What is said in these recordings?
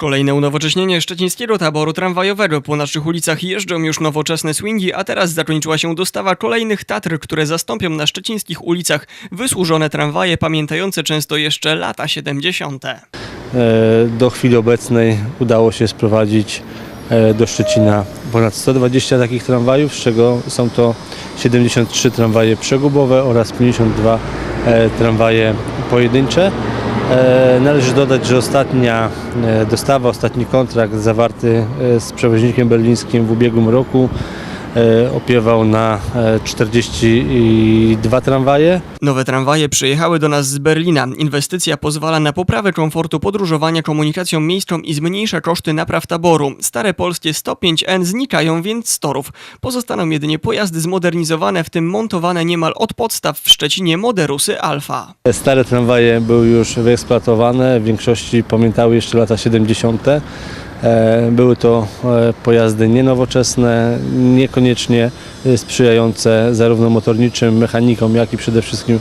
Kolejne unowocześnienie szczecińskiego taboru tramwajowego. Po naszych ulicach jeżdżą już nowoczesne swingi, a teraz zakończyła się dostawa kolejnych Tatr, które zastąpią na szczecińskich ulicach wysłużone tramwaje pamiętające często jeszcze lata 70. E, Do chwili obecnej udało się sprowadzić e, do Szczecina ponad 120 takich tramwajów, z czego są to 73 tramwaje przegubowe oraz 52 e, tramwaje pojedyncze. E, Należy dodać, że ostatnia e, dostawa, ostatni kontrakt zawarty e, z przewoźnikiem berlińskim w ubiegłym roku opiewał na e, 42 tramwaje. Nowe tramwaje przyjechały do nas z Berlina. Inwestycja pozwala na poprawę komfortu podróżowania komunikacją miejską i zmniejsza koszty napraw taboru. Stare polskie 105N znikają więc z torów. Pozostaną jedynie pojazdy zmodernizowane, w tym montowane niemal od podstaw w Szczecinie Moderusy Alfa. Stare tramwaje były już wyeksploatowane, w większości pamiętały jeszcze lata 70. E, Były to e, pojazdy nienowoczesne, niekoniecznie e, sprzyjające zarówno motorniczym mechanikom, jak i przede wszystkim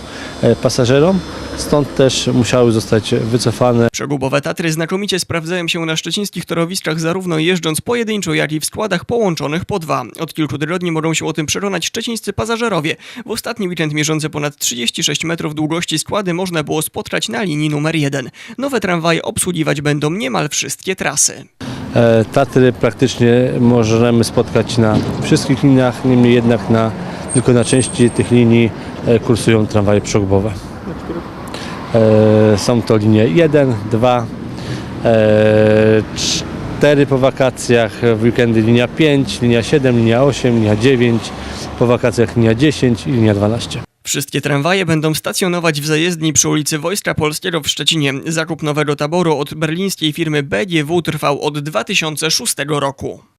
pasażerom. Stąd też musiały zostać wycofane. Przegubowe Tatry znakomicie sprawdzają się na szczecińskich torowiskach zarówno jeżdżąc pojedynczo, jak i w składach połączonych po dwa. Od kilku tygodni mogą się o tym przekonać szczecińscy pasażerowie. W ostatni weekend mierzący ponad 36 metrów długości składy można było spotkać na linii numer 1. Nowe tramwaje obsługiwać będą niemal wszystkie trasy. E, Tatry praktycznie możemy spotkać na wszystkich liniach, niemniej jednak na, tylko na części tych linii e, kursują tramwaje przegubowe. E, Są to linie 1, 2, 4 po wakacjach, w weekendy linia 5, linia 7, linia 8, linia 9, po wakacjach linia 10 i linia 12. Wszystkie tramwaje będą stacjonować w zajezdni przy ulicy Wojska Polskiego w Szczecinie. Zakup nowego taboru od berlińskiej firmy BGW trwał od 2006 roku.